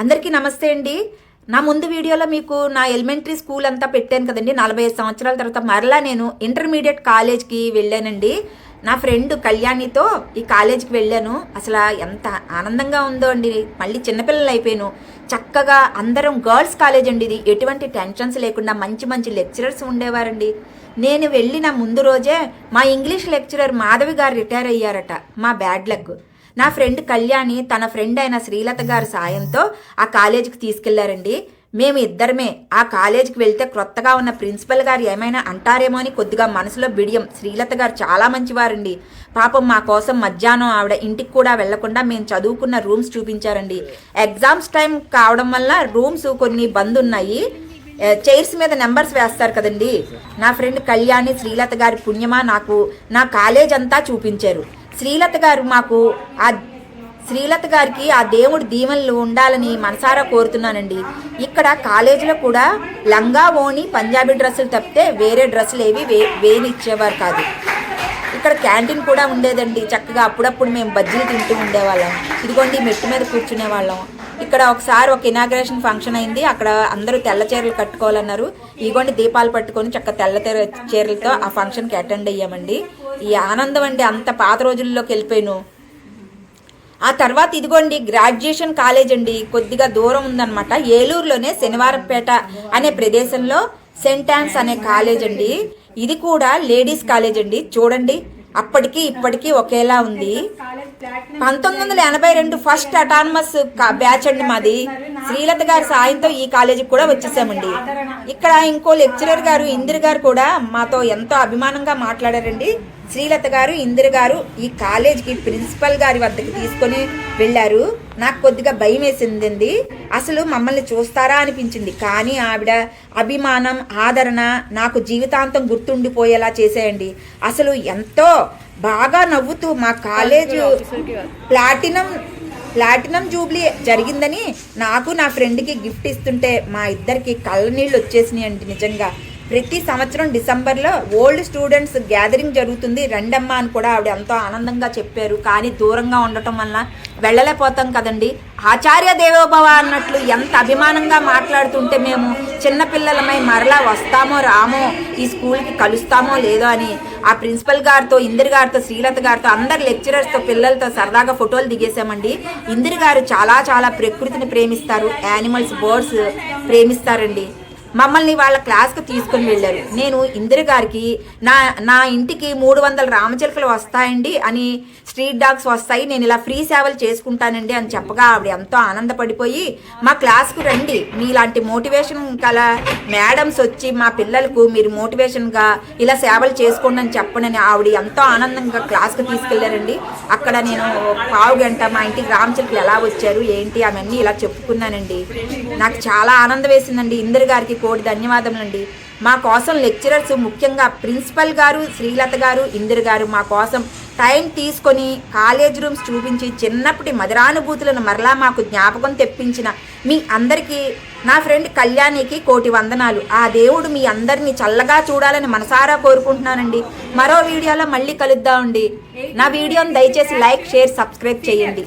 అందరికీ నమస్తే అండి. నా ముందు వీడియోలో మీకు నా ఎలిమెంటరీ స్కూల్ అంతా పెట్టాను కదండి. నలభై ఐదు సంవత్సరాల తర్వాత మరలా నేను ఇంటర్మీడియట్ కాలేజ్కి వెళ్ళానండి. నా ఫ్రెండ్ కళ్యాణితో ఈ కాలేజ్కి వెళ్ళాను. అసలు ఎంత ఆనందంగా ఉందో అండి. మళ్ళీ చిన్నపిల్లలు అయిపోయాను. చక్కగా అందరం గర్ల్స్ కాలేజ్ అండి ఇది. ఎటువంటి టెన్షన్స్ లేకుండా మంచి మంచి లెక్చరర్స్ ఉండేవారండి. నేను వెళ్ళిన ముందు రోజే మా ఇంగ్లీష్ లెక్చరర్ మాధవి గారు రిటైర్ అయ్యారట. మా బ్యాడ్ లక్. నా ఫ్రెండ్ కళ్యాణి తన ఫ్రెండ్ అయిన శ్రీలత గారి సాయంతో ఆ కాలేజీకి తీసుకెళ్ళారండి. మేము ఇద్దరమే. ఆ కాలేజీకి వెళ్తే క్రొత్తగా ఉన్న ప్రిన్సిపల్ గారు ఏమైనా అంటారేమో అని కొద్దిగా మనసులో బిడియం. శ్రీలత గారు చాలా మంచివారండి. పాపం మా కోసం మధ్యాహ్నం ఆవిడ ఇంటికి కూడా వెళ్ళకుండా మేము చదువుకున్న రూమ్స్ చూపించారండి. ఎగ్జామ్స్ టైం కావడం వల్ల రూమ్స్ కొన్ని బంద్ ఉన్నాయి. చైర్స్ మీద నెంబర్స్ వేస్తారు కదండి. నా ఫ్రెండ్ కళ్యాణి శ్రీలత గారి పుణ్యమా నాకు? నా కాలేజ్ అంతా చూపించారు. శ్రీలత గారు మాకు ఆ శ్రీలత గారికి ఆ దేవుడి దీవెనలు ఉండాలని మనసారా కోరుతున్నానండి. ఇక్కడ కాలేజీలో కూడా లంగా ఓణి పంజాబీ డ్రెస్సులు తప్పితే వేరే డ్రెస్సులు ఏవి వే వేనిచ్చేవారు కాదు. ఇక్కడ క్యాంటీన్ కూడా ఉండేదండి. చక్కగా అప్పుడప్పుడు మేము బజ్జీలు తింటూ ఉండేవాళ్ళం. ఇదిగోండి మెట్టు మీద కూర్చునే వాళ్ళం ఇక్కడ ఒకసారి ఒక ఇనాగ్రేషన్ ఫంక్షన్ అయింది. అక్కడ అందరూ తెల్ల చీరలు కట్టుకోవాలన్నారు. ఇదిగోండి దీపాలు పట్టుకొని చక్క తెల్ల తెర చీరలతో ఆ ఫంక్షన్కి అటెండ్ అయ్యామండి. ఈ ఆనందం అండి అంత పాత రోజుల్లోకి వెళ్ళిపోయాను. ఆ తర్వాత ఇదిగోండి గ్రాడ్యుయేషన్ కాలేజ్ అండి. కొద్దిగా దూరం ఉందన్నమాట. ఏలూరులోనే శనివారంపేట అనే ప్రదేశంలో సెంటాన్స్ అనే కాలేజ్ అండి. ఇది కూడా లేడీస్ కాలేజ్ అండి. చూడండి అప్పటికి ఇప్పటికీ ఒకేలా ఉంది. పంతొమ్మిది వందల ఎనభై రెండు ఫస్ట్ అటానమస్ బ్యాచ్ అండి మాది. శ్రీలత గారి సాయంతో ఈ కాలేజీకి కూడా వచ్చేసామండి. ఇక్కడ ఇంకో లెక్చరర్ గారు ఇందిర గారు కూడా మాతో ఎంతో అభిమానంగా మాట్లాడారండి. శ్రీలత గారు ఇందిర గారు ఈ కాలేజీకి ప్రిన్సిపల్ గారి వద్దకు తీసుకొని వెళ్ళారు. నాకు కొద్దిగా భయం వేసిందండి. అసలు మమ్మల్ని చూస్తారా అనిపించింది. కానీ ఆవిడ అభిమానం ఆదరణ నాకు జీవితాంతం గుర్తుండిపోయేలా చేసేయండి అసలు ఎంతో బాగా నవ్వుతూ మా కాలేజ్ ప్లాటినం ప్లాటినం జూబ్లీ జరిగిందని నాకు నా ఫ్రెండ్కి గిఫ్ట్ ఇస్తుంటే మా ఇద్దరికి కళ్ళ నీళ్ళు వచ్చేసినాయండి నిజంగా. ప్రతి సంవత్సరం డిసెంబర్లో ఓల్డ్ స్టూడెంట్స్ గ్యాదరింగ్ జరుగుతుంది. రెండమ్మ అని కూడా ఆవిడ ఎంతో ఆనందంగా చెప్పారు. కానీ దూరంగా ఉండటం వల్ల వెళ్ళలేకపోతాం కదండి. ఆచార్య దేవోభవ అన్నట్లు ఎంత అభిమానంగా మాట్లాడుతుంటే మేము చిన్నపిల్లలమై మరలా వస్తామో రామో ఈ స్కూల్కి కలుస్తామో లేదో అని ఆ ప్రిన్సిపల్ గారితో ఇందిరి గారితో శ్రీలత గారితో అందరు లెక్చరర్స్తో పిల్లలతో సరదాగా ఫోటోలు దిగేసామండి ఇందిరి గారు చాలా చాలా ప్రకృతిని ప్రేమిస్తారు యానిమల్స్ బర్డ్స్ ప్రేమిస్తారండి. మమ్మల్ని వాళ్ళ క్లాస్కి తీసుకుని వెళ్ళారు. నేను ఇందిర గారికి నా నా ఇంటికి మూడు వందల రామచిలకలు వస్తాయండి అని స్ట్రీట్ డాగ్స్ వస్తాయి నేను ఇలా ఫ్రీ సేవలు చేసుకుంటానండి అని చెప్పగా ఆవిడ ఎంతో ఆనందపడిపోయి మా క్లాస్కు రండి. మీలాంటి మోటివేషన్ గల మేడమ్స్ వచ్చి మా పిల్లలకు మీరు మోటివేషన్గా ఇలా సేవలు చేసుకోండి అని చెప్పనని ఆవిడ ఎంతో ఆనందంగా క్లాస్కి తీసుకెళ్ళారండి. అక్కడ నేను పావు గంట మా ఇంటికి రామచిలకలు ఎలా వచ్చారు ఏంటి అవన్నీ ఇలా చెప్పుకున్నానండి. నాకు చాలా ఆనందం వేసిందండి ఇందిర గారికి కోటి ధన్యవాదములండి మా కోసం లెక్చరర్స్ ముఖ్యంగా ప్రిన్సిపల్ గారు శ్రీలత గారు ఇందిర గారు మా కోసం టైం తీసుకొని కాలేజ్ రూమ్స్ చూపించి చిన్నప్పటి మధురానుభూతులను మరలా మాకు జ్ఞాపకం తెప్పించిన మీ అందరికీ నా ఫ్రెండ్ కళ్యాణికి కోటి వందనాలు ఆ దేవుడు మీ అందరినీ చల్లగా చూడాలని మనసారా కోరుకుంటున్నానండి మరో వీడియోలో మళ్ళీ కలుద్దామండి నా వీడియోని దయచేసి లైక్ షేర్ సబ్స్క్రైబ్ చేయండి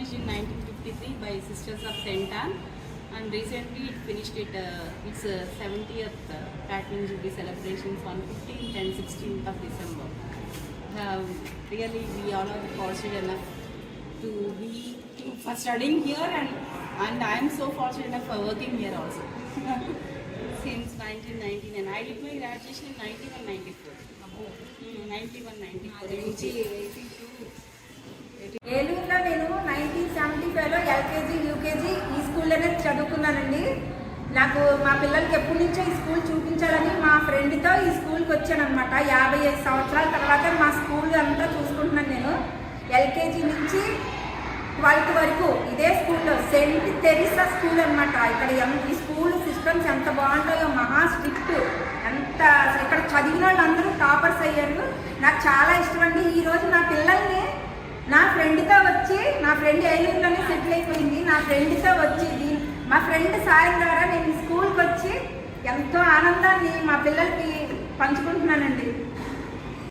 in 1953 by Sisters of St. Anne and recently it finished it, uh, its uh, 70th uh, Platinum Jubilee celebrations on 15th and 16th of December. Um, really we all are fortunate enough to be to, for studying here and, and I am so fortunate enough for working here also. Since 1999 I did my graduation in 91 94. ఏలూరులో నేను nineteen seventy ఫైవ్లో LKG UKG ఈ స్కూల్లోనే చదువుకున్నానండి. నాకు మా పిల్లలకి ఎప్పటి నుంచో ఈ స్కూల్ చూపించాలని మా ఫ్రెండ్తో ఈ స్కూల్కి వచ్చానమాట యాభై ఐదు సంవత్సరాల తర్వాత మా స్కూల్ అంతా చూసుకుంటున్నాను నేను. ఎల్కేజీ నుంచి ట్వెల్త్ వరకు ఇదే స్కూల్లో సెంట్ తెరిసా స్కూల్ అనమాట ఇక్కడ ఈ స్కూల్ సిస్టమ్స్ ఎంత బాగుంటాయో మహా స్ట్రిక్ట్. ఎంత అసలు ఇక్కడ చదివిన వాళ్ళు అందరూ టాపర్స్ అయ్యారు. నాకు చాలా ఇష్టం అండి. ఈరోజు నా పిల్లల్ని నా ఫ్రెండ్తో వచ్చి నా ఫ్రెండ్ ఏలూరులోనే సెటిల్ అయిపోయింది. నా ఫ్రెండ్తో వచ్చి మా ఫ్రెండ్ సాయం ద్వారా నేను స్కూల్కి వచ్చి ఎంతో ఆనందాన్ని మా పిల్లలకి పంచుకుంటున్నానండి.